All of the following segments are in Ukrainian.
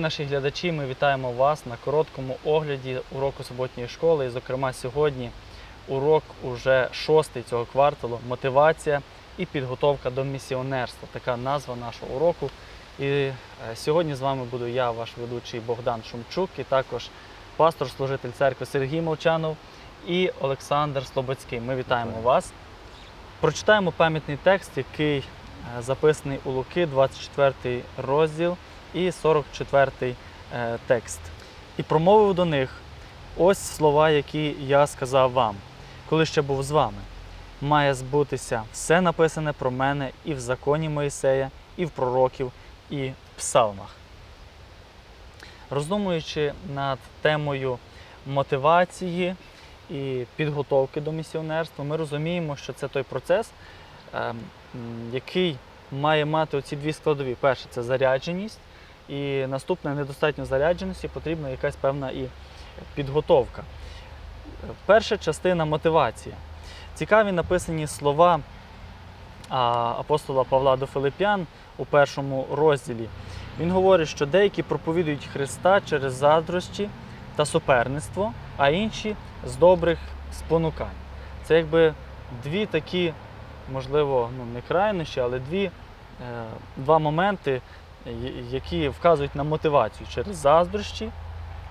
Дорогі наші глядачі, ми вітаємо вас на короткому огляді уроку суботньої школи. І, зокрема, сьогодні урок уже шостий цього кварталу мотивація і підготовка до місіонерства. Така назва нашого уроку. І е, сьогодні з вами буду я, ваш ведучий Богдан Шумчук, і також пастор-служитель церкви Сергій Мовчанов і Олександр Слободський. Ми вітаємо Вітаю. вас. Прочитаємо пам'ятний текст, який е, записаний у Луки, 24 розділ і 44 е, текст. І промовив до них ось слова, які я сказав вам, коли ще був з вами. Має збутися все написане про мене і в законі Моїсея, і в пророків, і в псалмах. Роздумуючи над темою мотивації і підготовки до місіонерства, ми розуміємо, що це той процес, ем, який має мати оці дві складові. Перше це зарядженість, і наступне недостатньо зарядженості, потрібна якась певна і підготовка. Перша частина мотивація. Цікаві написані слова апостола Павла до Филип'ян у першому розділі. Він говорить, що деякі проповідують Христа через заздрощі та суперництво, а інші з добрих спонукань. Це якби дві такі, можливо, ну, не крайнощі, але дві, е, два моменти, які вказують на мотивацію через заздрощі,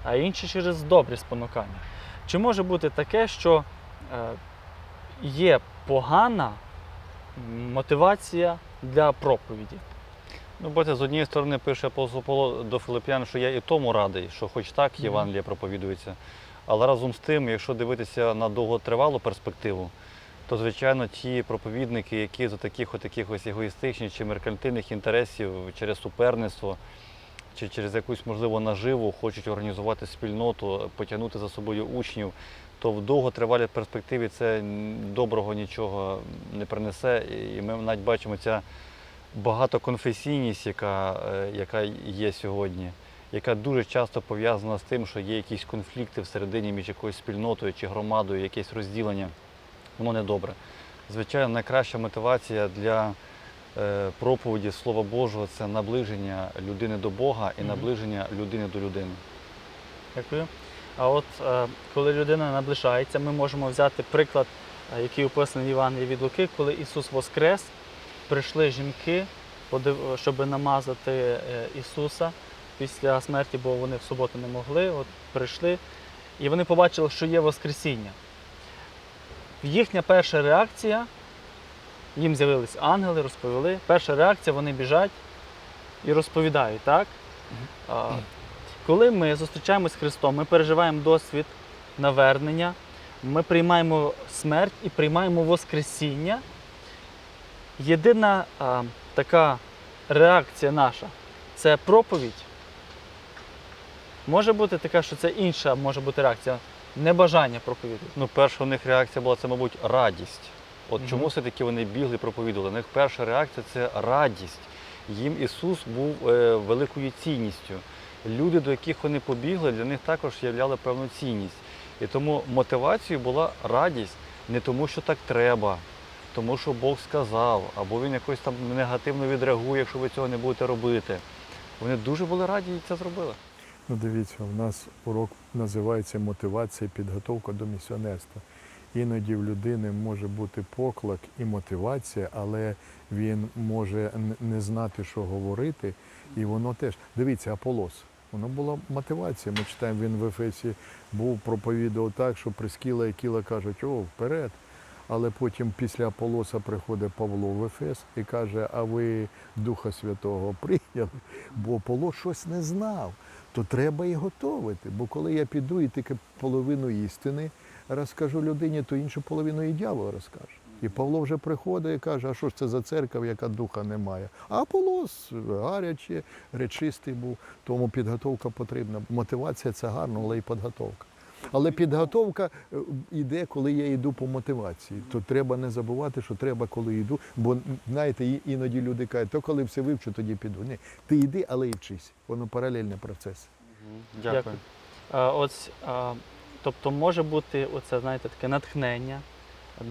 а інші через добрі спонукання. Чи може бути таке, що е, є погана мотивація для проповіді? Ну, бачите, з однієї сторони пише апостол Павло до Филип'ян, що я і тому радий, що хоч так Євангелія проповідується. Але разом з тим, якщо дивитися на довготривалу перспективу, то звичайно ті проповідники, які за таких от якихось егоїстичних чи меркантильних інтересів через суперництво чи через якусь можливо наживу хочуть організувати спільноту, потягнути за собою учнів, то в довготривалій перспективі це доброго нічого не принесе. І ми навіть бачимо ця багатоконфесійність, яка, е, яка є сьогодні, яка дуже часто пов'язана з тим, що є якісь конфлікти всередині між якоюсь спільнотою чи громадою, якесь розділення, воно не добре. Звичайно, найкраща мотивація для е, проповіді Слова Божого це наближення людини до Бога і наближення людини до людини. Дякую. А от е, коли людина наближається, ми можемо взяти приклад, е, який описаний в Євангелії від Луки, коли Ісус Воскрес, прийшли жінки, щоб намазати Ісуса після смерті, бо вони в суботу не могли. От прийшли, і вони побачили, що є Воскресіння. Їхня перша реакція, їм з'явились ангели, розповіли. Перша реакція, вони біжать і розповідають, так? А, коли ми зустрічаємось з Христом, ми переживаємо досвід навернення, ми приймаємо смерть і приймаємо Воскресіння. Єдина а, така реакція наша це проповідь. Може бути така, що це інша може бути реакція, небажання проповідувати. Ну, перша у них реакція була це, мабуть, радість. От Мгм. чому все-таки вони бігли і проповідували? У них перша реакція це радість. Їм Ісус був е, великою цінністю. Люди, до яких вони побігли, для них також являли певну цінність. І тому мотивацією була радість не тому, що так треба, тому що Бог сказав, або він якось там негативно відреагує, якщо ви цього не будете робити. Вони дуже були раді і це зробили. Ну, дивіться, у нас урок називається мотивація підготовка до місіонерства. Іноді в людини може бути поклик і мотивація, але він може не знати, що говорити. І воно теж. Дивіться, Аполос. Воно була мотивація. Ми читаємо, він в Ефесі був, проповідував так, що Прискіла і Кіла кажуть, о, вперед. Але потім після Аполоса приходить Павло в Ефес і каже, а ви Духа Святого прийняли, бо Аполос щось не знав то треба і готовити. Бо коли я піду і тільки половину істини розкажу людині, то іншу половину і дьявол розкаже. І Павло вже приходить і каже, а що ж це за церква, яка духа немає. А Полос гарячий, речистий був, тому підготовка потрібна. Мотивація це гарно, але і підготовка. Але підготовка е, йде, коли я йду по мотивації. То треба не забувати, що треба, коли йду. Бо знаєте, іноді люди кажуть, то коли все вивчу, тоді піду. Ні, ти йди, але і вчись. Воно паралельний процес. Дякую. Дякую. А, ось, а, тобто може бути оце, знаєте, таке натхнення,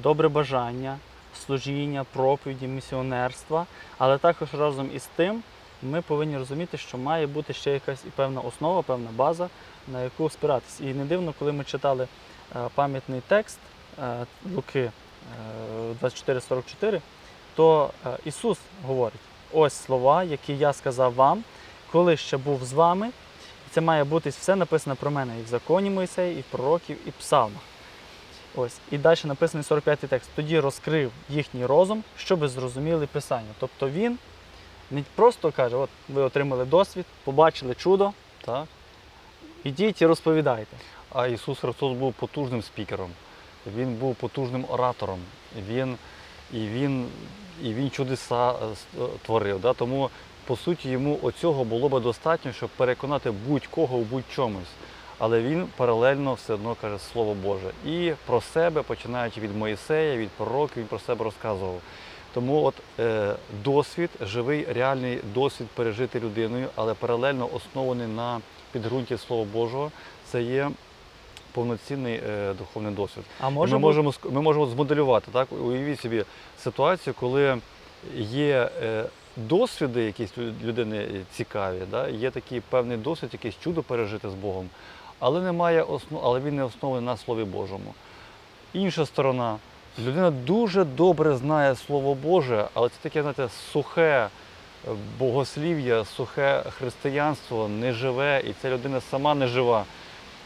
добре бажання, служіння, проповіді, місіонерства, але також разом із тим ми повинні розуміти, що має бути ще якась і певна основа, певна база, на яку спиратись. І не дивно, коли ми читали е, пам'ятний текст е, Луки е, 24-44, то е, Ісус говорить: ось слова, які я сказав вам, коли ще був з вами. Це має бути все написано про мене і в законі Моїсея, і в пророків, і в псалмах. Ось. І далі написаний 45-й текст. Тоді розкрив їхній розум, щоб зрозуміли Писання. Тобто він не просто каже: от ви отримали досвід, побачили чудо, Так? Ідіть і розповідайте. А Ісус Христос був потужним спікером, Він був потужним оратором, він, і, він, і він чудеса е, е, творив. Да? Тому, по суті, йому оцього було би достатньо, щоб переконати будь-кого в будь-чомусь. Але він паралельно все одно каже Слово Боже. І про себе, починаючи від Моїсея, від пророків, він про себе розказував. Тому от е, досвід, живий, реальний досвід пережити людиною, але паралельно оснований на підґрунті Слова Божого, це є повноцінний е, духовний досвід. А може ми, бути- можемо, ми можемо змоделювати, так? Уявіть собі ситуацію, коли є е, досвіди, якісь людини цікаві, да? є такий певний досвід, якесь чудо пережити з Богом, але немає основ... але він не оснований на Слові Божому. Інша сторона, людина дуже добре знає Слово Боже, але це таке, знаєте, сухе богослів'я, сухе християнство, неживе, і ця людина сама не жива.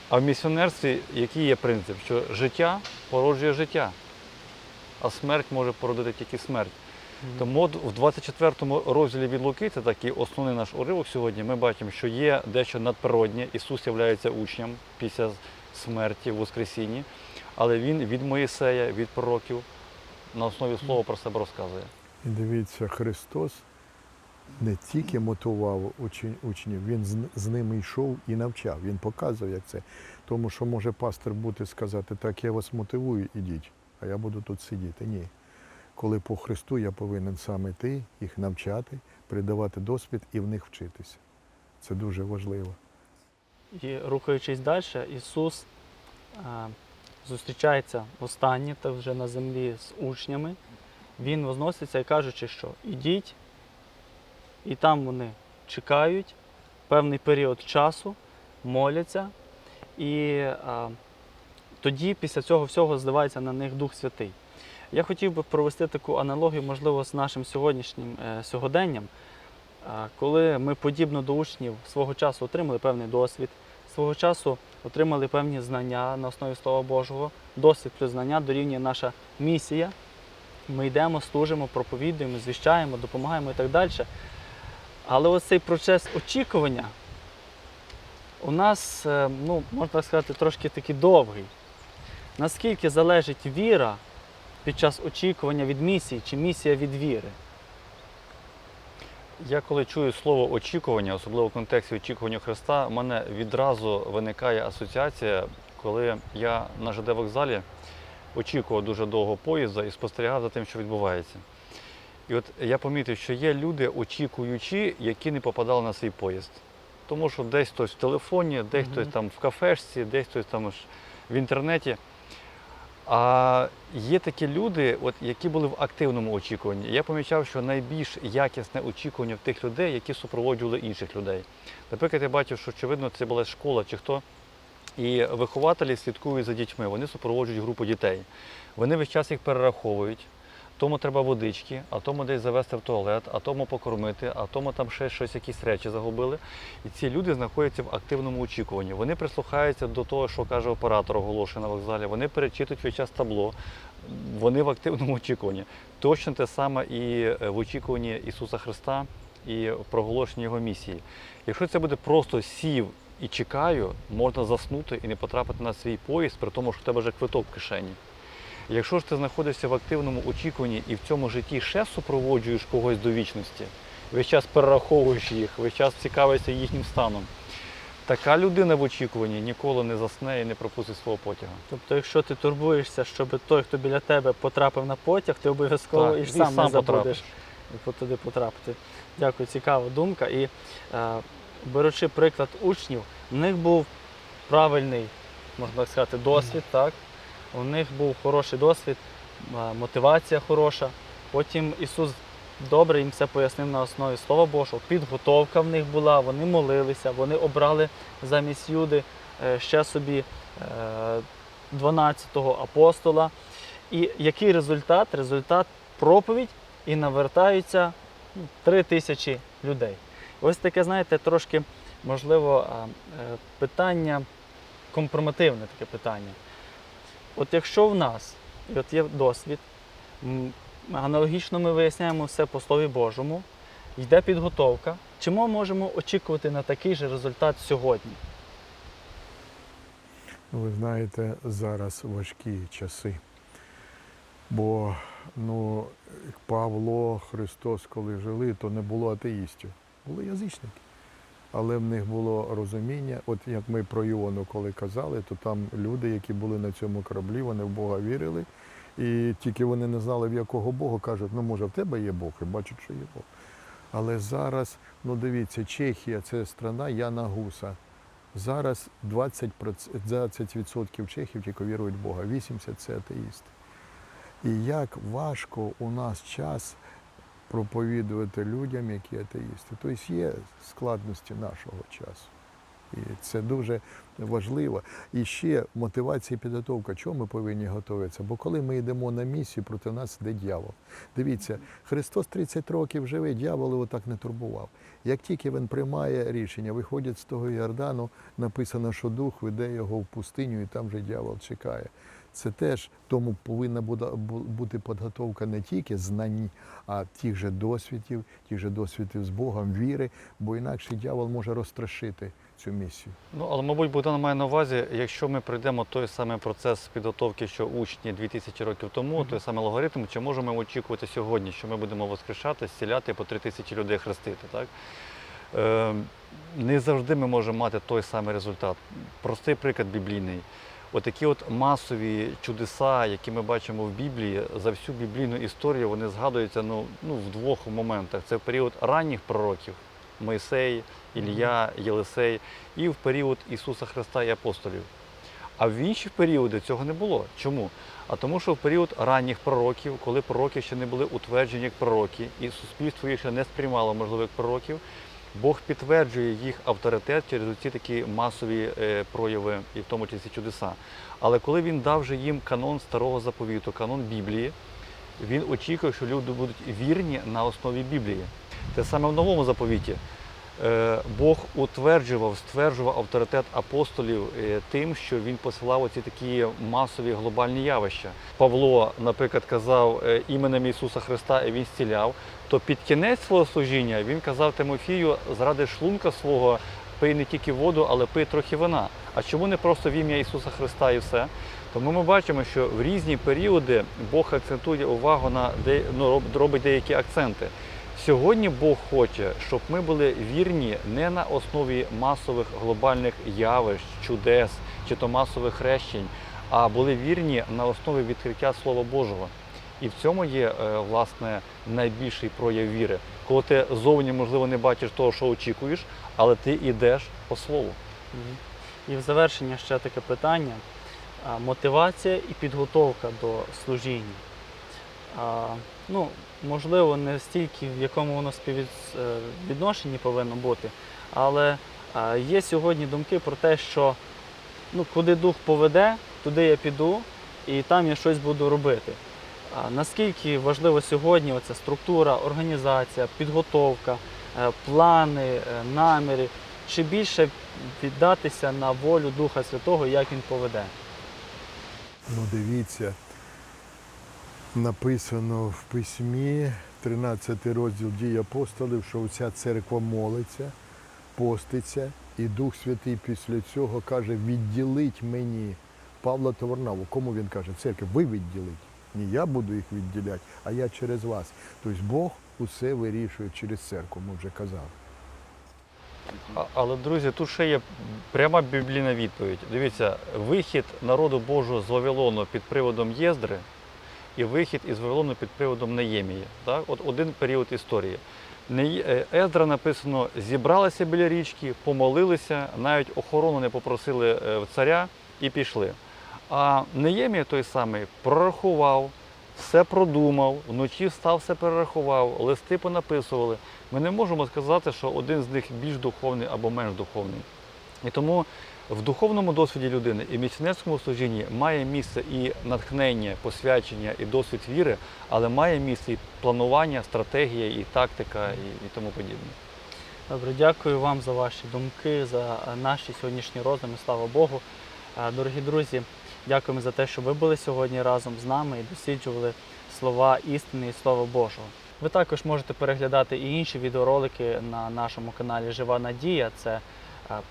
А в місіонерстві який є принцип? Що життя породжує життя, а смерть може породити тільки смерть. Мгм. Тому от в 24 розділі від Луки, це такий основний наш уривок сьогодні, ми бачимо, що є дещо надприроднє. Ісус є учнем після смерті в Воскресінні, але Він від Моїсея, від пророків на основі слова про себе розказує. І дивіться, Христос не тільки мотивував учнів, Він з, ними йшов і навчав. Він показував, як це. Тому що може пастор бути сказати, так я вас мотивую, ідіть, а я буду тут сидіти. Ні. Коли по Христу я повинен сам іти, їх навчати, передавати досвід і в них вчитися. Це дуже важливо. І рухаючись далі, Ісус е, зустрічається останнє та вже на землі з учнями. Він возноситься і кажучи, що ідіть, і там вони чекають певний період часу, моляться, і е, тоді після цього всього зливається на них Дух Святий. Я хотів би провести таку аналогію, можливо, з нашим сьогоднішнім е, сьогоденням. А Коли ми подібно до учнів свого часу отримали певний досвід, свого часу отримали певні знання на основі Слова Божого, досвід плюс знання дорівнює наша місія. Ми йдемо, служимо, проповідуємо, звіщаємо, допомагаємо і так далі. Але ось цей процес очікування у нас, е, ну, можна сказати, трошки такий довгий. Наскільки залежить віра під час очікування від місії чи місія від віри? Я коли чую слово очікування, особливо в контексті очікування Христа, в мене відразу виникає асоціація, коли я на ЖД вокзалі очікував дуже довго поїзда і спостерігав за тим, що відбувається. І от я помітив, що є люди, очікуючі, які не попадали на свій поїзд. Тому що десь хтось в телефоні, десь хтось там в кафешці, десь хтось там в інтернеті. А є такі люди, от, які були в активному очікуванні. Я помічав, що найбільш якісне очікування в тих людей, які супроводжували інших людей. Наприклад, я бачив, що очевидно це була школа чи хто. І вихователі слідкують за дітьми, вони супроводжують групу дітей. Вони весь час їх перераховують. Тому треба водички, а тому десь завести в туалет, а тому покормити, а тому там ще щось, якісь речі загубили. І ці люди знаходяться в активному очікуванні. Вони прислухаються до того, що каже оператор оголошений на вокзалі. Вони перечитують весь час табло. Вони в активному очікуванні. Точно те саме і е, в очікуванні Ісуса Христа і в проголошенні Його місії. Якщо це буде просто сів і чекаю, можна заснути і не потрапити на свій поїзд, при тому, що в тебе вже квиток в кишені. Якщо ж ти знаходишся в активному очікуванні і в цьому житті ще супроводжуєш когось до вічності, весь час перераховуєш їх, весь час цікавишся їхнім станом, така людина в очікуванні ніколи не засне і не пропустить свого потяга. Тобто, якщо ти турбуєшся, щоб той, хто біля тебе потрапив на потяг, ти обов'язково Так, і ж сам, сам не забудеш потрапиш. туди потрапити. Дякую, цікава думка. І е, беручи приклад учнів, у них був правильний, можна так сказати, досвід, так? У них був хороший досвід, е, мотивація хороша. Потім Ісус добре їм все пояснив на основі Слова Божого. Підготовка в них була, вони молилися, вони обрали замість Юди е, ще собі е, 12-го апостола. І який результат? Результат проповідь і навертаються ну, три тисячі людей. Ось таке, знаєте, трошки можливо е, питання, компрометивне таке питання. От якщо в нас от є досвід, аналогічно ми виясняємо все по Слові Божому, йде підготовка, чи ми можемо очікувати на такий же результат сьогодні? Ви знаєте, зараз важкі часи. Бо ну, Павло, Христос, коли жили, то не було атеїстів, були язичники. Але в них було розуміння, от як ми про Іону коли казали, то там люди, які були на цьому кораблі, вони в Бога вірили. І тільки вони не знали, в якого Бога, кажуть, ну може в тебе є Бог, і бачать, що є Бог. Але зараз, ну дивіться, Чехія це страна Яна Гуса. Зараз 20%, 20% чехів тільки вірують в Бога, 80% це атеїсти. І як важко у нас час проповідувати людям, які атеїсти. Тобто є складності нашого часу. І це дуже важливо. І ще мотивація і підготовка. Чому ми повинні готуватися? Бо коли ми йдемо на місію, проти нас йде дьявол. Дивіться, Христос 30 років живе, дьявол його так не турбував. Як тільки він приймає рішення, виходять з того Йордану, написано, що дух веде його в пустиню, і там же дьявол чекає. Це теж тому повинна бути підготовка не тільки знань, а тих же досвідів, тих же досвідів з Богом, віри, бо інакше дьявол може розстрашити цю місію. Ну, але, мабуть, Богдан має на увазі, якщо ми пройдемо той самий процес підготовки, що учні 2000 років тому, Мгм. той самий алгоритм, чи можемо ми очікувати сьогодні, що ми будемо воскрешати, зціляти по 3000 людей хрестити, так? Е, не завжди ми можемо мати той самий результат. Простий приклад біблійний. Отакі от масові чудеса, які ми бачимо в Біблії, за всю біблійну історію вони згадуються ну, ну, в двох моментах. Це в період ранніх пророків Мойсей, Ілля, Єлисей, і в період Ісуса Христа і апостолів. А в інші періоди цього не було. Чому? А тому, що в період ранніх пророків, коли пророки ще не були утверджені як пророки, і суспільство їх ще не сприймало, можливо, як пророків, Бог підтверджує їх авторитет через ці такі масові е, прояви, і в тому числі чудеса. Але коли він дав же їм канон старого заповіту, канон Біблії, він очікує, що люди будуть вірні на основі Біблії. Те саме в новому заповіті. Е, Бог утверджував, стверджував авторитет апостолів е, тим, що він посилав оці такі масові глобальні явища. Павло, наприклад, казав е, іменем Ісуса Христа, і він зціляв. То під кінець свого служіння він казав Тимофію, зради шлунка свого пий не тільки воду, але пий трохи вина. А чому не просто в ім'я Ісуса Христа і все? Тому ми бачимо, що в різні періоди Бог акцентує увагу на ну, робить деякі акценти. Сьогодні Бог хоче, щоб ми були вірні не на основі масових глобальних явищ, чудес чи то масових хрещень, а були вірні на основі відкриття Слова Божого. І в цьому є е, власне найбільший прояв віри, коли ти зовні, можливо, не бачиш того, що очікуєш, але ти йдеш по слову. І в завершення ще таке питання: мотивація і підготовка до служіння. Ну, можливо, не стільки в якому воно співвідношенні повинно бути, але є сьогодні думки про те, що ну, куди дух поведе, туди я піду і там я щось буду робити. Наскільки важливо сьогодні оця структура, організація, підготовка, е, плани, е, наміри, чи більше віддатися на волю Духа Святого, як він поведе? Ну, дивіться, написано в письмі, 13 розділ дій апостолів, що вся церква молиться, поститься, і Дух Святий після цього каже: відділить мені Павла та. Кому він каже? Церкві, ви відділить. Не я буду їх відділяти, а я через вас. Тобто Бог усе вирішує через церкву, ми вже казали. Але, друзі, тут ще є пряма біблійна відповідь. Дивіться, вихід народу Божого з Вавилону під приводом Єздри і вихід із Вавилону під приводом Неємії. Так? От один період історії. Е, Ездра написано, зібралися біля річки, помолилися, навіть охорону не попросили е, в царя і пішли. А Неємія той самий прорахував, все продумав, вночі встав, все перерахував, листи понаписували. Ми не можемо сказати, що один з них більш духовний або менш духовний. І тому в духовному досвіді людини і місіонерському служінні має місце і натхнення, посвячення, і досвід віри, але має місце і планування, стратегія, і тактика, і, і тому подібне. Добре, дякую вам за ваші думки, за е, наші сьогоднішні роздуми. Слава Богу. Е, Дорогі друзі, дякуємо за те, що ви були сьогодні разом з нами і досліджували слова істини і Слова Божого. Ви також можете переглядати і інші відеоролики на нашому каналі Жива Надія. Це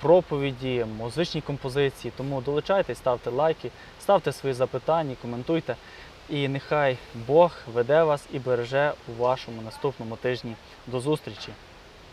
проповіді, музичні композиції. Тому долучайтесь, ставте лайки, ставте свої запитання, коментуйте. І нехай Бог веде вас і береже у вашому наступному тижні. До зустрічі!